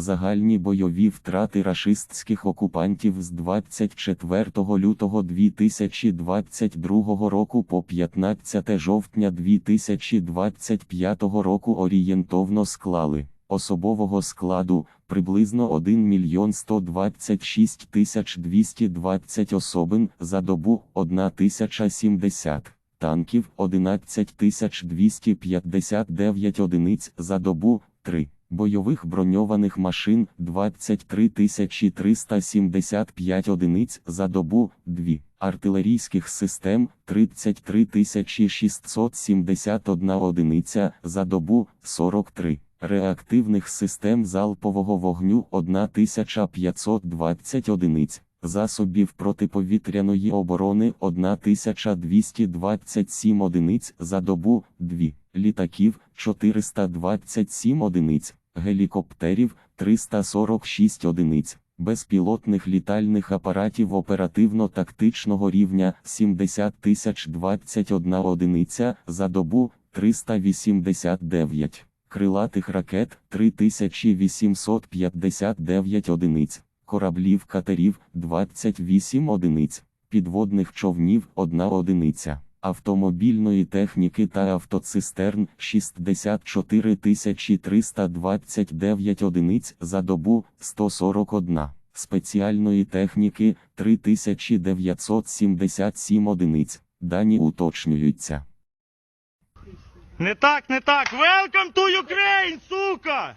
Загальні бойові втрати рашистських окупантів з 24 лютого 2022 року по 15 жовтня 2025 року орієнтовно склали особового складу приблизно 1 мільйон 126 тисяч 220 особин за добу 1 тисяча 70 танків 11 тисяч 259 одиниць за добу 3 бойових броньованих машин 23 375 одиниць за добу 2 артилерійських систем 33 671 одиниця за добу 43 реактивних систем залпового вогню 1520 одиниць. Засобів протиповітряної оборони 1227 одиниць за добу 2 літаків 427 одиниць, гелікоптерів 346 одиниць, безпілотних літальних апаратів оперативно-тактичного рівня 70 тисяч 21 одиниця за добу 389, крилатих ракет 3859 одиниць, кораблів катерів 28 одиниць, підводних човнів 1 одиниця автомобільної техніки та автоцистерн 64 329 одиниць за добу 141, спеціальної техніки 3977 одиниць. Дані уточнюються. Не так, не так. Welcome to Ukraine, сука!